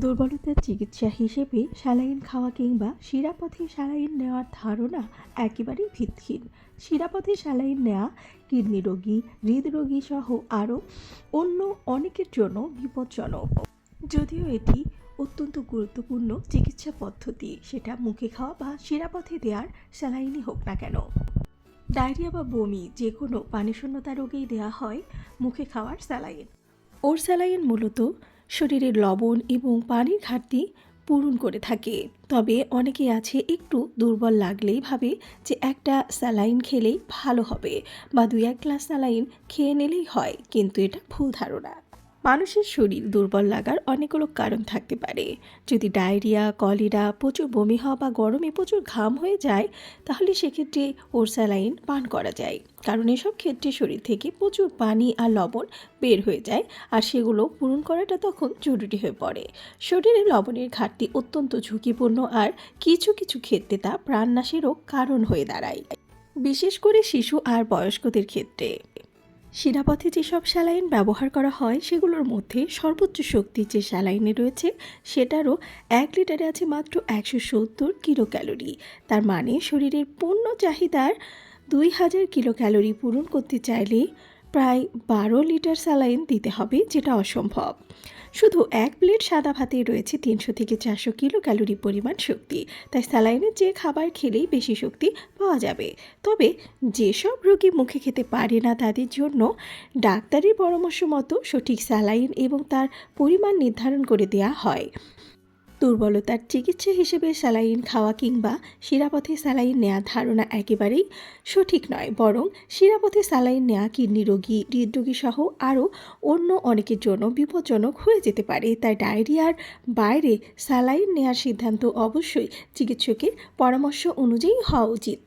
দুর্বলতার চিকিৎসা হিসেবে স্যালাইন খাওয়া কিংবা শিরাপথে স্যালাইন নেওয়ার ধারণা একেবারেই ভিত্তিহীন। শিরাপথে স্যালাইন নেওয়া, কিডনি রোগী, হৃদরোগী সহ আরও অন্য অনেকের জন্য বিপজ্জনক। যদিও এটি অত্যন্ত গুরুত্বপূর্ণ চিকিৎসা পদ্ধতি, সেটা মুখে খাওয়া বা শিরাপথে দেওয়ার স্যালাইনই হোক না কেন। ডায়রিয়া বা বমি যে কোনো পানিশূন্যতা রোগেই দেওয়া হয় মুখে খাওয়ার স্যালাইন। ওর স্যালাইন মূলত শরীরের লবণ এবং পানির ঘাটতি পূরণ করে থাকে। তবে অনেকে আছে একটু দুর্বল লাগলেই ভাবে যে একটা স্যালাইন খেলেই ভালো হবে বা দুই এক গ্লাস স্যালাইন খেয়ে নিলেই হয়, কিন্তু এটা ভুল ধারণা। মানুষের শরীর দুর্বল লাগার অনেকগুলো কারণ থাকতে পারে। যদি ডায়রিয়া, কলেরা প্রচুর বমি হওয়া বা গরমে প্রচুর ঘাম হয়ে যায়, তাহলে সেক্ষেত্রে ওর স্যালাইন পান করা যায়। কারণ এসব ক্ষেত্রে শরীর থেকে প্রচুর পানি আর লবণ বের হয়ে যায় আর সেগুলো পূরণ করাটা তখন জরুরি হয়ে পড়ে। শরীরে লবণের ঘাটতি অত্যন্ত ঝুঁকিপূর্ণ আর কিছু কিছু ক্ষেত্রে তা প্রাণনাশেরও কারণ হয়ে দাঁড়ায়। বিশেষ করে শিশু আর বয়স্কদের ক্ষেত্রে। শিরাপথে যেসব স্যালাইন ব্যবহার করা হয়, সেগুলোর মধ্যে সর্বোচ্চ শক্তি যে স্যালাইনে রয়েছে, সেটারও এক লিটারে আছে মাত্র একশো সত্তর কিলো ক্যালোরি তার মানে শরীরের পূর্ণ চাহিদার দুই হাজার কিলো ক্যালোরি পূরণ করতে চাইলে প্রায় বারো লিটার স্যালাইন দিতে হবে, যেটা অসম্ভব। শুধু এক প্লেট সাদা ভাতেই রয়েছে তিনশো থেকে চারশো কিলো ক্যালোরি পরিমাণ শক্তি। তাই স্যালাইনের যে খাবার খেলেই বেশি শক্তি পাওয়া যাবে। তবে যেসব রোগী মুখে খেতে পারে না তাদের জন্য ডাক্তারের পরামর্শ মতো সঠিক স্যালাইন এবং তার পরিমাণ নির্ধারণ করে দেওয়া হয়। দুর্বলতার চিকিৎসা হিসেবে স্যালাইন খাওয়া কিংবা শিরাপথে স্যালাইন নেওয়ার ধারণা একেবারেই সঠিক নয়, বরং শিরাপথে স্যালাইন নেওয়া কিডনি রোগী হৃদরোগী সহ আরও অন্য অনেকের জন্য বিপজ্জনক হয়ে যেতে পারে। তাই ডায়রিয়ার বাইরে স্যালাইন নেওয়ার সিদ্ধান্ত অবশ্যই চিকিৎসকের পরামর্শ অনুযায়ী হওয়া উচিত।